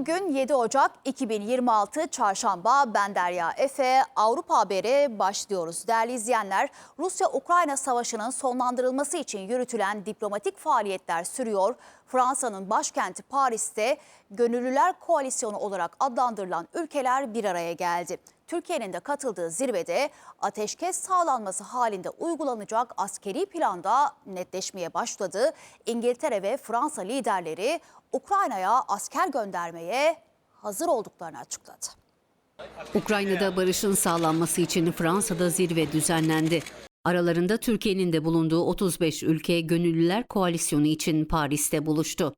Bugün 7 Ocak 2026 Çarşamba ben Derya Efe Avrupa Haberi başlıyoruz. Değerli izleyenler Rusya-Ukrayna savaşının sonlandırılması için yürütülen diplomatik faaliyetler sürüyor. Fransa'nın başkenti Paris'te Gönüllüler Koalisyonu olarak adlandırılan ülkeler bir araya geldi. Türkiye'nin de katıldığı zirvede ateşkes sağlanması halinde uygulanacak askeri planda netleşmeye başladı. İngiltere ve Fransa liderleri Ukrayna'ya asker göndermeye hazır olduklarını açıkladı. Ukrayna'da barışın sağlanması için Fransa'da zirve düzenlendi. Aralarında Türkiye'nin de bulunduğu 35 ülke Gönüllüler Koalisyonu için Paris'te buluştu.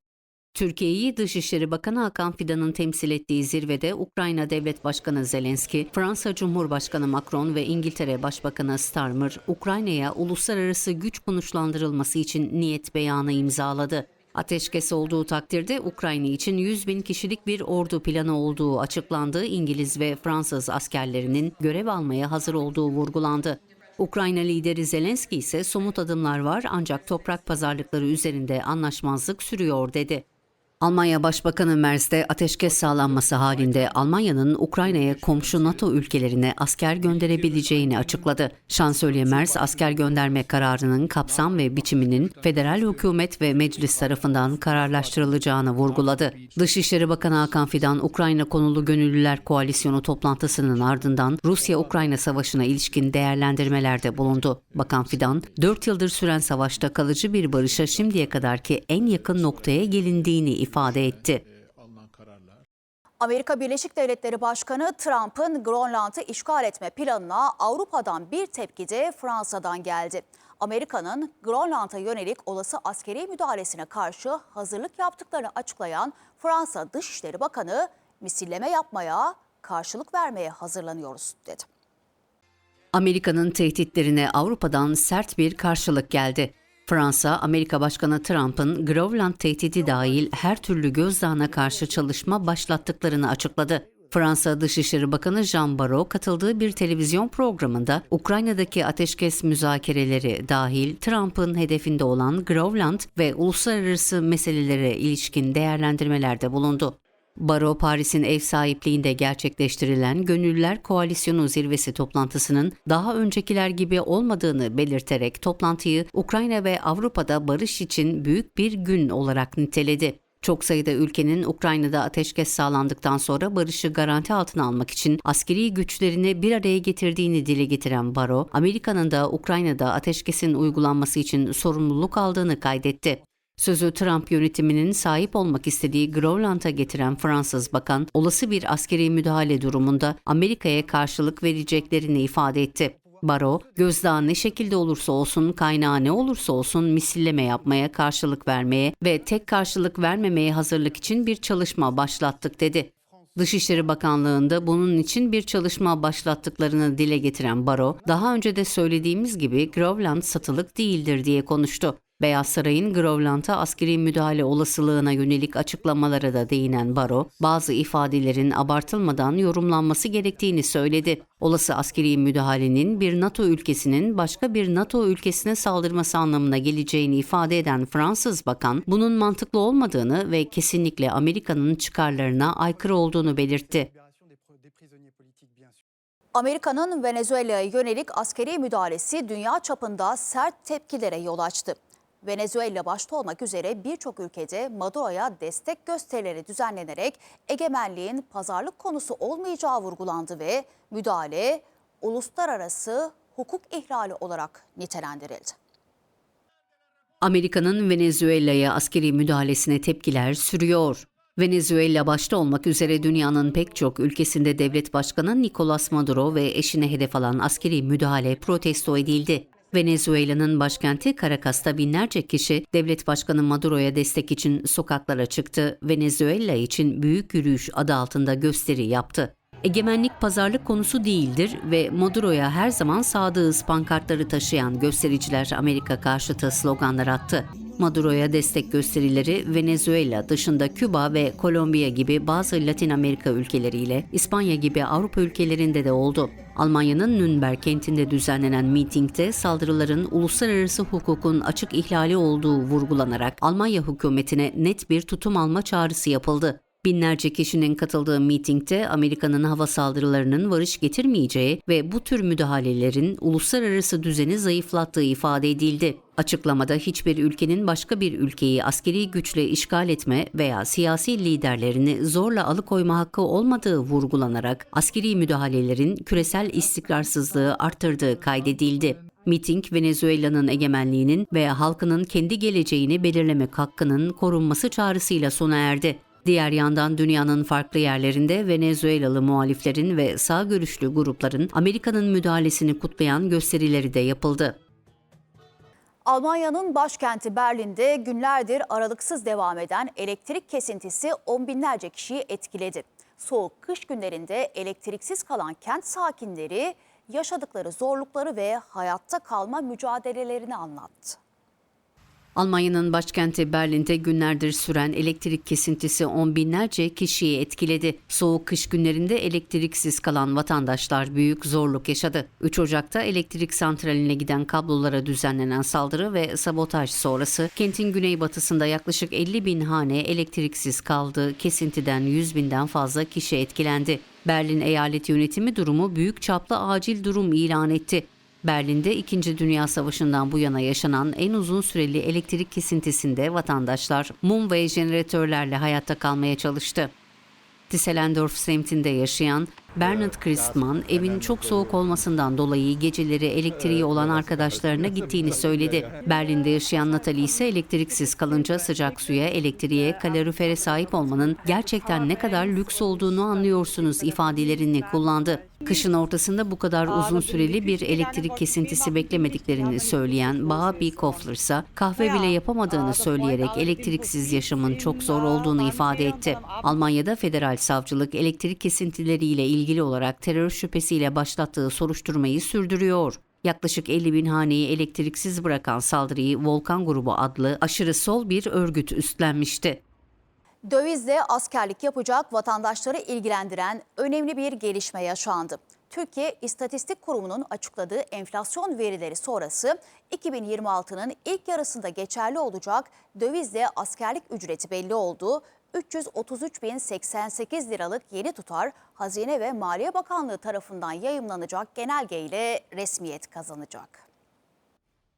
Türkiye'yi Dışişleri Bakanı Hakan Fidan'ın temsil ettiği zirvede Ukrayna Devlet Başkanı Zelenski, Fransa Cumhurbaşkanı Macron ve İngiltere Başbakanı Starmer, Ukrayna'ya uluslararası güç konuşlandırılması için niyet beyanı imzaladı. Ateşkes olduğu takdirde Ukrayna için 100 bin kişilik bir ordu planı olduğu açıklandı. İngiliz ve Fransız askerlerinin görev almaya hazır olduğu vurgulandı. Ukrayna lideri Zelenski ise somut adımlar var ancak toprak pazarlıkları üzerinde anlaşmazlık sürüyor dedi. Almanya Başbakanı Merz de ateşkes sağlanması halinde Almanya'nın Ukrayna'ya komşu NATO ülkelerine asker gönderebileceğini açıkladı. Şansölye Merz asker gönderme kararının kapsam ve biçiminin federal hükümet ve meclis tarafından kararlaştırılacağını vurguladı. Dışişleri Bakanı Hakan Fidan, Ukrayna konulu Gönüllüler Koalisyonu toplantısının ardından Rusya-Ukrayna savaşına ilişkin değerlendirmelerde bulundu. Bakan Fidan, 4 yıldır süren savaşta kalıcı bir barışa şimdiye kadarki en yakın noktaya gelindiğini ifade etti. alınan kararlar Amerika Birleşik Devletleri Başkanı Trump'ın Grönland'ı işgal etme planına Avrupa'dan bir tepki de Fransa'dan geldi. Amerika'nın Grönland'a yönelik olası askeri müdahalesine karşı hazırlık yaptıklarını açıklayan Fransa Dışişleri Bakanı misilleme yapmaya, karşılık vermeye hazırlanıyoruz dedi. Amerika'nın tehditlerine Avrupa'dan sert bir karşılık geldi. Fransa, Amerika Başkanı Trump'ın Grönland tehdidi dahil her türlü gözdağına karşı çalışma başlattıklarını açıkladı. Fransa Dışişleri Bakanı Jean Barrot katıldığı bir televizyon programında Ukrayna'daki ateşkes müzakereleri dahil Trump'ın hedefinde olan Grönland ve uluslararası meselelere ilişkin değerlendirmelerde bulundu. Baro Paris'in ev sahipliğinde gerçekleştirilen Gönüllüler Koalisyonu zirvesi toplantısının daha öncekiler gibi olmadığını belirterek toplantıyı Ukrayna ve Avrupa'da barış için büyük bir gün olarak niteledi. Çok sayıda ülkenin Ukrayna'da ateşkes sağlandıktan sonra barışı garanti altına almak için askeri güçlerini bir araya getirdiğini dile getiren Baro, Amerika'nın da Ukrayna'da ateşkesin uygulanması için sorumluluk aldığını kaydetti. Sözü Trump yönetiminin sahip olmak istediği Grönland'a getiren Fransız bakan, olası bir askeri müdahale durumunda Amerika'ya karşılık vereceklerini ifade etti. Baro, gözdağı ne şekilde olursa olsun, kaynağı ne olursa olsun misilleme yapmaya, karşılık vermeye ve tek karşılık vermemeye hazırlık için bir çalışma başlattık dedi. Dışişleri Bakanlığı'nda bunun için bir çalışma başlattıklarını dile getiren Baro, daha önce de söylediğimiz gibi Grönland satılık değildir diye konuştu. Beyaz Saray'ın Grönland'a askeri müdahale olasılığına yönelik açıklamalara da değinen Baro, bazı ifadelerin abartılmadan yorumlanması gerektiğini söyledi. Olası askeri müdahalenin bir NATO ülkesinin başka bir NATO ülkesine saldırması anlamına geleceğini ifade eden Fransız bakan, bunun mantıklı olmadığını ve kesinlikle Amerika'nın çıkarlarına aykırı olduğunu belirtti. Amerika'nın Venezuela'ya yönelik askeri müdahalesi dünya çapında sert tepkilere yol açtı. Venezuela başta olmak üzere birçok ülkede Maduro'ya destek gösterileri düzenlenerek egemenliğin pazarlık konusu olmayacağı vurgulandı ve müdahale uluslararası hukuk ihlali olarak nitelendirildi. Amerika'nın Venezuela'ya askeri müdahalesine tepkiler sürüyor. Venezuela başta olmak üzere dünyanın pek çok ülkesinde devlet başkanı Nicolas Maduro ve eşine hedef alan askeri müdahale protesto edildi. Venezuela'nın başkenti Caracas'ta binlerce kişi devlet başkanı Maduro'ya destek için sokaklara çıktı. Venezuela için büyük yürüyüş adı altında gösteri yaptı. Egemenlik pazarlık konusu değildir ve Maduro'ya her zaman sadığız pankartları taşıyan göstericiler Amerika karşıtı sloganlar attı. Maduro'ya destek gösterileri Venezuela dışında Küba ve Kolombiya gibi bazı Latin Amerika ülkeleriyle İspanya gibi Avrupa ülkelerinde de oldu. Almanya'nın Nürnberg kentinde düzenlenen mitingde saldırıların uluslararası hukukun açık ihlali olduğu vurgulanarak Almanya hükümetine net bir tutum alma çağrısı yapıldı. Binlerce kişinin katıldığı mitingde Amerika'nın hava saldırılarının varış getirmeyeceği ve bu tür müdahalelerin uluslararası düzeni zayıflattığı ifade edildi. Açıklamada hiçbir ülkenin başka bir ülkeyi askeri güçle işgal etme veya siyasi liderlerini zorla alıkoyma hakkı olmadığı vurgulanarak askeri müdahalelerin küresel istikrarsızlığı arttırdığı kaydedildi. Miting, Venezuela'nın egemenliğinin ve halkının kendi geleceğini belirlemek hakkının korunması çağrısıyla sona erdi. Diğer yandan dünyanın farklı yerlerinde Venezuelalı muhaliflerin ve sağ görüşlü grupların Amerika'nın müdahalesini kutlayan gösterileri de yapıldı. Almanya'nın başkenti Berlin'de günlerdir aralıksız devam eden elektrik kesintisi on binlerce kişiyi etkiledi. Soğuk kış günlerinde elektriksiz kalan kent sakinleri yaşadıkları zorlukları ve hayatta kalma mücadelelerini anlattı. Almanya'nın başkenti Berlin'de günlerdir süren elektrik kesintisi on binlerce kişiyi etkiledi. Soğuk kış günlerinde elektriksiz kalan vatandaşlar büyük zorluk yaşadı. 3 Ocak'ta elektrik santraline giden kablolara düzenlenen saldırı ve sabotaj sonrası kentin güneybatısında yaklaşık 50 bin hane elektriksiz kaldı. Kesintiden 100 binden fazla kişi etkilendi. Berlin Eyalet Yönetimi durumu büyük çaplı acil durum ilan etti. Berlin'de 2. Dünya Savaşı'ndan bu yana yaşanan en uzun süreli elektrik kesintisinde vatandaşlar mum ve jeneratörlerle hayatta kalmaya çalıştı. Düsseldorf semtinde yaşayan Bernard Christman evin çok soğuk olmasından dolayı geceleri elektriği olan arkadaşlarına gittiğini söyledi. Berlin'de yaşayan Natalie ise elektriksiz kalınca sıcak suya, elektriğe, kalorifere sahip olmanın gerçekten ne kadar lüks olduğunu anlıyorsunuz ifadelerini kullandı. Kışın ortasında bu kadar uzun süreli bir elektrik kesintisi beklemediklerini söyleyen Babi Kofler ise kahve bile yapamadığını söyleyerek elektriksiz yaşamın çok zor olduğunu ifade etti. Almanya'da federal savcılık elektrik kesintileriyle ilgili olarak terör şüphesiyle başlattığı soruşturmayı sürdürüyor. Yaklaşık 50 bin haneyi elektriksiz bırakan saldırıyı Volkan Grubu adlı aşırı sol bir örgüt üstlenmişti. Dövizle askerlik yapacak vatandaşları ilgilendiren önemli bir gelişme yaşandı. Türkiye İstatistik Kurumu'nun açıkladığı enflasyon verileri sonrası 2026'nın ilk yarısında geçerli olacak dövizle askerlik ücreti belli oldu. 333.088 liralık yeni tutar Hazine ve Maliye Bakanlığı tarafından yayımlanacak genelgeyle resmiyet kazanacak.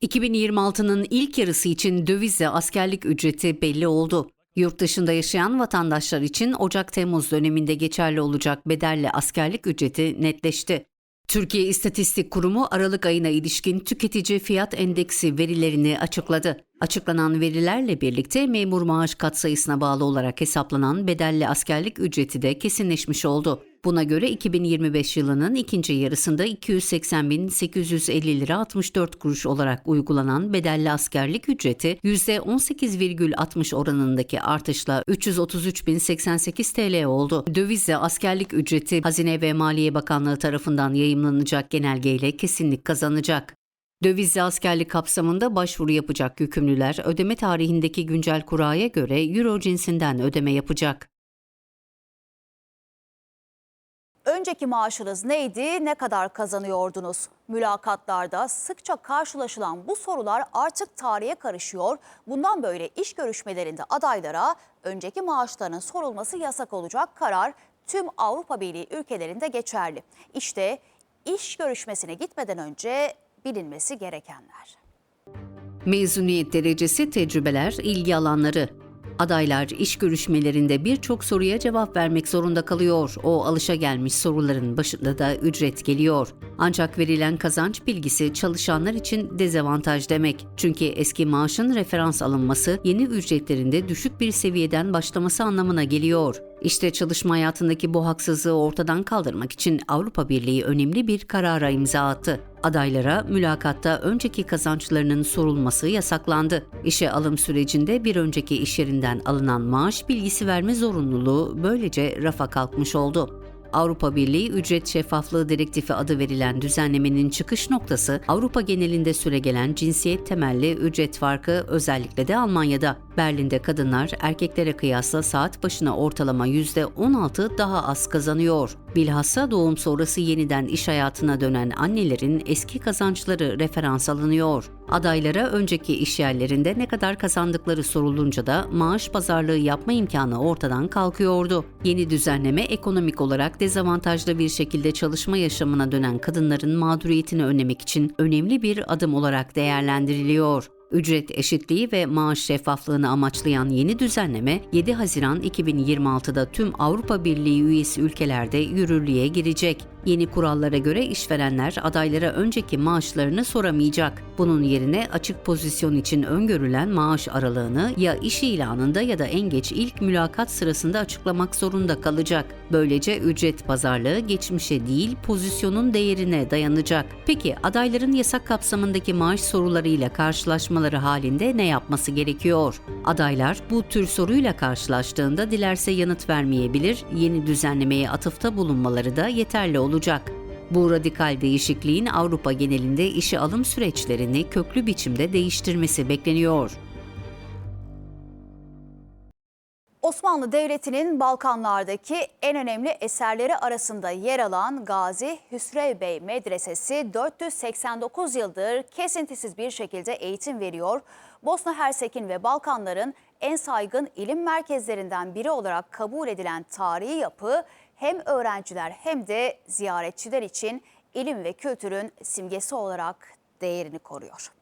2026'nın ilk yarısı için dövizle askerlik ücreti belli oldu. Yurt dışında yaşayan vatandaşlar için Ocak-Temmuz döneminde geçerli olacak bedelli askerlik ücreti netleşti. Türkiye İstatistik Kurumu Aralık ayına ilişkin tüketici fiyat endeksi verilerini açıkladı. Açıklanan verilerle birlikte memur maaş katsayısına bağlı olarak hesaplanan bedelli askerlik ücreti de kesinleşmiş oldu. Buna göre 2025 yılının ikinci yarısında 280.850 lira 64 kuruş olarak uygulanan bedelli askerlik ücreti %18,60 oranındaki artışla 333.088 TL oldu. Dövizle askerlik ücreti Hazine ve Maliye Bakanlığı tarafından yayımlanacak genelgeyle kesinlik kazanacak. Dövizli askerlik kapsamında başvuru yapacak yükümlüler ödeme tarihindeki güncel kuraya göre euro cinsinden ödeme yapacak. Önceki maaşınız neydi, ne kadar kazanıyordunuz? Mülakatlarda sıkça karşılaşılan bu sorular artık tarihe karışıyor. Bundan böyle iş görüşmelerinde adaylara önceki maaşlarının sorulması yasak olacak karar tüm Avrupa Birliği ülkelerinde geçerli. İşte iş görüşmesine gitmeden önce bilinmesi gerekenler. Mezuniyet derecesi, tecrübeler, ilgi alanları. Adaylar iş görüşmelerinde birçok soruya cevap vermek zorunda kalıyor. O alışagelmiş soruların başında da ücret geliyor. Ancak verilen kazanç bilgisi çalışanlar için dezavantaj demek. Çünkü eski maaşın referans alınması yeni ücretlerinde düşük bir seviyeden başlaması anlamına geliyor. İşte çalışma hayatındaki bu haksızlığı ortadan kaldırmak için Avrupa Birliği önemli bir karara imza attı. Adaylara mülakatta önceki kazançlarının sorulması yasaklandı. İşe alım sürecinde bir önceki iş yerinden alınan maaş bilgisi verme zorunluluğu böylece rafa kalkmış oldu. Avrupa Birliği Ücret Şeffaflığı Direktifi adı verilen düzenlemenin çıkış noktası Avrupa genelinde süregelen cinsiyet temelli ücret farkı özellikle de Almanya'da. Berlin'de kadınlar erkeklere kıyasla saat başına ortalama %16 daha az kazanıyor. Bilhassa doğum sonrası yeniden iş hayatına dönen annelerin eski kazançları referans alınıyor. Adaylara önceki iş yerlerinde ne kadar kazandıkları sorulunca da maaş pazarlığı yapma imkanı ortadan kalkıyordu. Yeni düzenleme ekonomik olarak dezavantajlı bir şekilde çalışma yaşamına dönen kadınların mağduriyetini önlemek için önemli bir adım olarak değerlendiriliyor. Ücret eşitliği ve maaş şeffaflığını amaçlayan yeni düzenleme 7 Haziran 2026'da tüm Avrupa Birliği üyesi ülkelerde yürürlüğe girecek. Yeni kurallara göre işverenler adaylara önceki maaşlarını soramayacak. Bunun yerine açık pozisyon için öngörülen maaş aralığını ya iş ilanında ya da en geç ilk mülakat sırasında açıklamak zorunda kalacak. Böylece ücret pazarlığı geçmişe değil pozisyonun değerine dayanacak. Peki adayların yasak kapsamındaki maaş sorularıyla karşılaşmaları halinde ne yapması gerekiyor? Adaylar bu tür soruyla karşılaştığında dilerse yanıt vermeyebilir, yeni düzenlemeye atıfta bulunmaları da yeterli olacak. Bu radikal değişikliğin Avrupa genelinde işe alım süreçlerini köklü biçimde değiştirmesi bekleniyor. Osmanlı Devleti'nin Balkanlardaki en önemli eserleri arasında yer alan Gazi Hüsrev Bey Medresesi 489 yıldır kesintisiz bir şekilde eğitim veriyor. Bosna Hersek'in ve Balkanların en saygın ilim merkezlerinden biri olarak kabul edilen tarihi yapı hem öğrenciler hem de ziyaretçiler için ilim ve kültürün simgesi olarak değerini koruyor.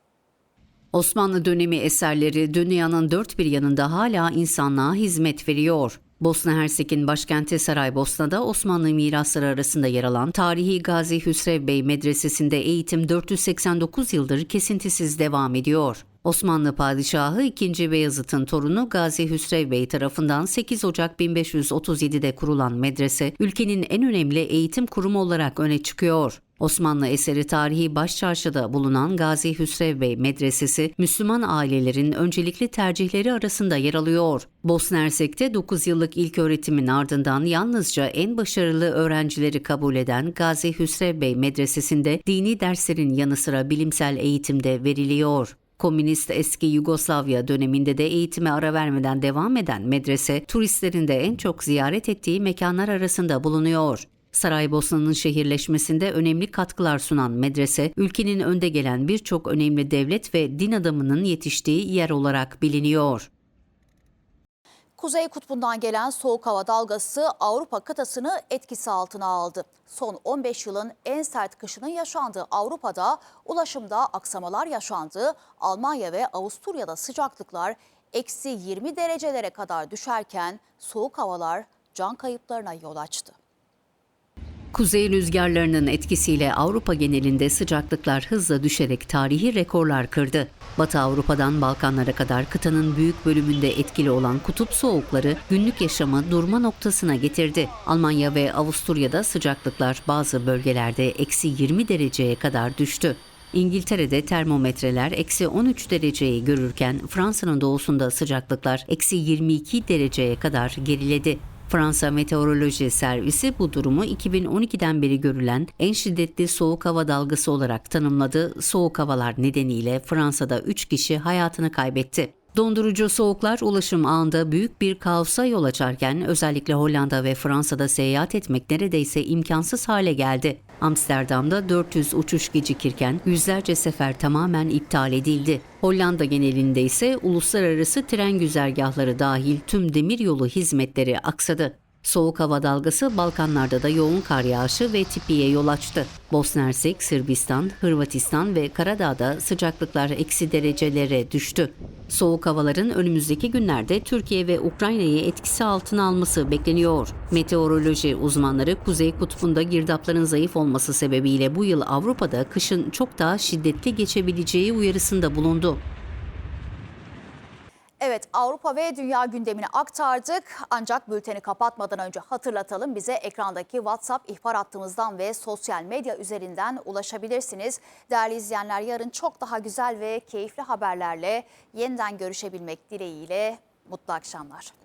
Osmanlı dönemi eserleri dünyanın dört bir yanında hala insanlığa hizmet veriyor. Bosna Hersek'in başkenti Saraybosna'da Osmanlı mirasları arasında yer alan tarihi Gazi Hüsrev Bey Medresesi'nde eğitim 489 yıldır kesintisiz devam ediyor. Osmanlı Padişahı 2. Beyazıt'ın torunu Gazi Hüsrev Bey tarafından 8 Ocak 1537'de kurulan medrese, ülkenin en önemli eğitim kurumu olarak öne çıkıyor. Osmanlı eseri tarihi Başçarşı'da bulunan Gazi Hüsrev Bey Medresesi, Müslüman ailelerin öncelikli tercihleri arasında yer alıyor. Bosna Hersek'te 9 yıllık ilk öğretimin ardından yalnızca en başarılı öğrencileri kabul eden Gazi Hüsrev Bey Medresesi'nde dini derslerin yanı sıra bilimsel eğitimde veriliyor. Komünist eski Yugoslavya döneminde de eğitime ara vermeden devam eden medrese, turistlerin de en çok ziyaret ettiği mekanlar arasında bulunuyor. Saraybosna'nın şehirleşmesinde önemli katkılar sunan medrese, ülkenin önde gelen birçok önemli devlet ve din adamının yetiştiği yer olarak biliniyor. Kuzey kutbundan gelen soğuk hava dalgası Avrupa kıtasını etkisi altına aldı. Son 15 yılın en sert kışının yaşandığı Avrupa'da ulaşımda aksamalar yaşandı. Almanya ve Avusturya'da sıcaklıklar eksi 20 derecelere kadar düşerken soğuk havalar can kayıplarına yol açtı. Kuzey rüzgarlarının etkisiyle Avrupa genelinde sıcaklıklar hızla düşerek tarihi rekorlar kırdı. Batı Avrupa'dan Balkanlara kadar kıtanın büyük bölümünde etkili olan kutup soğukları günlük yaşamı durma noktasına getirdi. Almanya ve Avusturya'da sıcaklıklar bazı bölgelerde eksi 20 dereceye kadar düştü. İngiltere'de termometreler eksi 13 dereceyi görürken Fransa'nın doğusunda sıcaklıklar eksi 22 dereceye kadar geriledi. Fransa Meteoroloji Servisi bu durumu 2012'den beri görülen en şiddetli soğuk hava dalgası olarak tanımladı. Soğuk havalar nedeniyle Fransa'da 3 kişi hayatını kaybetti. Dondurucu soğuklar ulaşım ağında büyük bir kaosa yol açarken özellikle Hollanda ve Fransa'da seyahat etmek neredeyse imkansız hale geldi. Amsterdam'da 400 uçuş gecikirken yüzlerce sefer tamamen iptal edildi. Hollanda genelinde ise uluslararası tren güzergahları dahil tüm demiryolu hizmetleri aksadı. Soğuk hava dalgası Balkanlarda da yoğun kar yağışı ve tipiye yol açtı. Bosna Hersek, Sırbistan, Hırvatistan ve Karadağ'da sıcaklıklar eksi derecelere düştü. Soğuk havaların önümüzdeki günlerde Türkiye ve Ukrayna'yı etkisi altına alması bekleniyor. Meteoroloji uzmanları Kuzey Kutbu'nda girdapların zayıf olması sebebiyle bu yıl Avrupa'da kışın çok daha şiddetli geçebileceği uyarısında bulundu. Evet Avrupa ve dünya gündemini aktardık. Ancak bülteni kapatmadan önce hatırlatalım bize ekrandaki WhatsApp ihbar hattımızdan ve sosyal medya üzerinden ulaşabilirsiniz. Değerli izleyenler yarın çok daha güzel ve keyifli haberlerle yeniden görüşebilmek dileğiyle mutlu akşamlar.